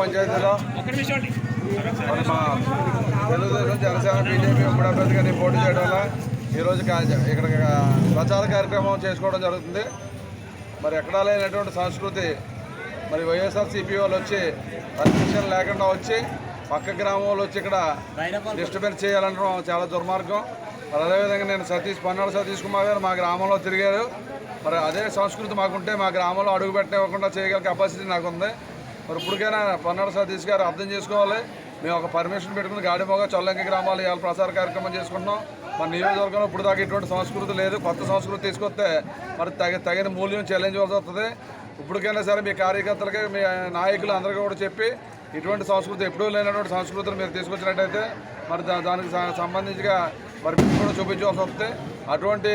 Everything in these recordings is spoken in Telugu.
పంచాయతీలో మా తెలుగుదేశం జనసేన బీజేపీ ఉమ్మడి అభ్యర్థిగా నేను పోటీ చేయడం వల్ల ఈరోజు కా- ఇక్కడ ప్రచార కార్యక్రమం చేసుకోవడం జరుగుతుంది. మరి ఎక్కడా లేనటువంటి సంస్కృతి మరి వైఎస్ఆర్సీపీ వాళ్ళు వచ్చి పర్మిషన్ లేకుండా వచ్చి పక్క గ్రామం వాళ్ళు వచ్చి ఇక్కడ డిస్టర్బెన్స్ చేయాలంటడం చాలా దుర్మార్గం. మరి అదేవిధంగా నేను సతీష్ పన్నాడు సతీష్ కుమార్ గారు మా గ్రామంలో తిరిగారు. మరి అదే సంస్కృతి మాకుంటే మా గ్రామంలో అడుగు పెట్టనివ్వకుండా చేయగల కెపాసిటీ నాకు ఉంది మరి ఇప్పటికైనా పన్నాడు సతీష్ గారు అర్థం చేసుకోవాలి. మేము ఒక పర్మిషన్ పెట్టుకుని గాడిమోగ చొల్లంకి గ్రామాలు ఇవాళ ప్రచార కార్యక్రమం చేసుకుంటున్నాం. మన నియోజకవర్గంలో ఇప్పుడు దాకా ఇటువంటి సంస్కృతి లేదు. కొత్త సంస్కృతి తీసుకొస్తే మరి తగ తగిన మూల్యం చెల్లించవలసి వస్తుంది. ఇప్పటికైనా సరే మీ కార్యకర్తలకి మీ నాయకులు అందరికీ కూడా చెప్పి ఇటువంటి సంస్కృతి ఎప్పుడూ లేనటువంటి సంస్కృతిని మీరు తీసుకొచ్చినట్టయితే మరి దా- దానికి సంబంధించిగా మరి కూడా చూపించవలసి వస్తే అటువంటి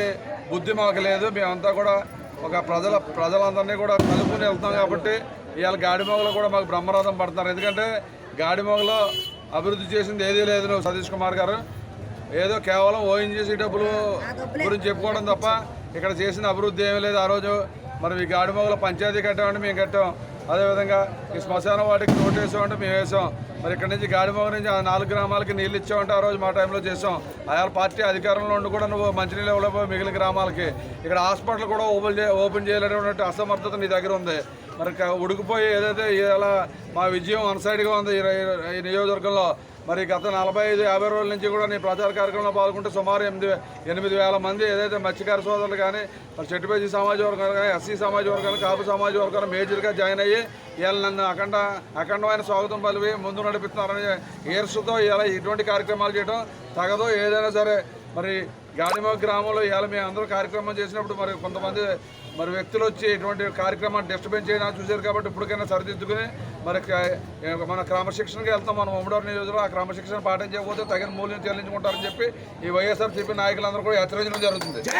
బుద్ధి మాకు లేదు. మేమంతా కూడా ఒక ప్రజల ప్రజలందరినీ కూడా కలుపుకుని వెళ్తాం కాబట్టి ఇవాళ గాడిమొగలు కూడా మాకు బ్రహ్మరథం పడుతున్నారు ఎందుకంటే గాడిమోగలో అభివృద్ధి చేసింది ఏదీ లేదు నువ్వు సతీష్ కుమార్ గారు. ఏదో కేవలం ఓఎన్జీసీ డబ్బులు గురించి చెప్పుకోవడం తప్ప ఇక్కడ చేసిన అభివృద్ధి ఏమీ లేదు. ఆ రోజు మనం ఈ గాడిమొగలో పంచాయతీ కట్టామంటే మేము కట్టాం. అదేవిధంగా ఈ శ్మశానం వాటికి నోటు వేసామంటే మేము వేసాం. మరి ఇక్కడ నుంచి గాడిమోగ నుంచి ఆ నాలుగు గ్రామాలకి నీళ్ళు ఇచ్చామంటే ఆ రోజు మా టైంలో చేసాం. ఆయా పార్టీ అధికారంలో ఉండి కూడా నువ్వు మంచినీళ్ళు ఇవ్వలేకపోయి మిగిలిన గ్రామాలకి. ఇక్కడ హాస్పిటల్ కూడా ఓపెన్ చే ఓపెన్ చేయలేనటువంటి అసమర్థత నీ దగ్గర ఉంది. మరి క- ఉడికిపోయి ఏదైతే ఇలా మా విజయం వన్ సైడ్గా ఉంది ఈ నియోజకవర్గంలో మరి గత నలభై ఐదు యాభై రోజుల నుంచి కూడా నీ ప్రచార కార్యక్రమంలో పాల్గొంటే సుమారు ఎనిమిది ఎనిమిది వేల మంది ఏదైతే మత్స్యకార సోదరులు కానీ మరి చెట్టుపేసి సమాజ వర్గాలు కానీ ఎస్సీ సమాజ వర్గాలు కాపు సమాజ వర్గాలు మేజర్గా జాయిన్ అయ్యి వీళ్ళు నన్ను అఖండ అఖండమైన స్వాగతం పలివి ముందు నడిపిస్తున్నారని ఏర్సుతో ఇలా ఇటువంటి కార్యక్రమాలు చేయడం తగదు ఏదైనా సరే మరి గాడిమ గ్రామంలో ఇవాళ మేము అందరూ కార్యక్రమం చేసినప్పుడు మరి కొంతమంది మరి వ్యక్తులు వచ్చి ఇటువంటి కార్యక్రమాన్ని డిస్టర్బెన్స్ చేయడం చూశారు కాబట్టి ఇప్పటికైనా సరిదిద్దుకుని మరి మన క్రమశిక్షణకి వెళ్తాం. మనం ఉమ్మడి నియోజకవర్గం ఆ క్రమశిక్షణ పాటించకపోతే తగిన మూల్యం చెల్లించుకుంటారని చెప్పి ఈ వైఎస్ఆర్సీపీ నాయకులందరూ కూడా హెచ్చరించడం జరుగుతుంది.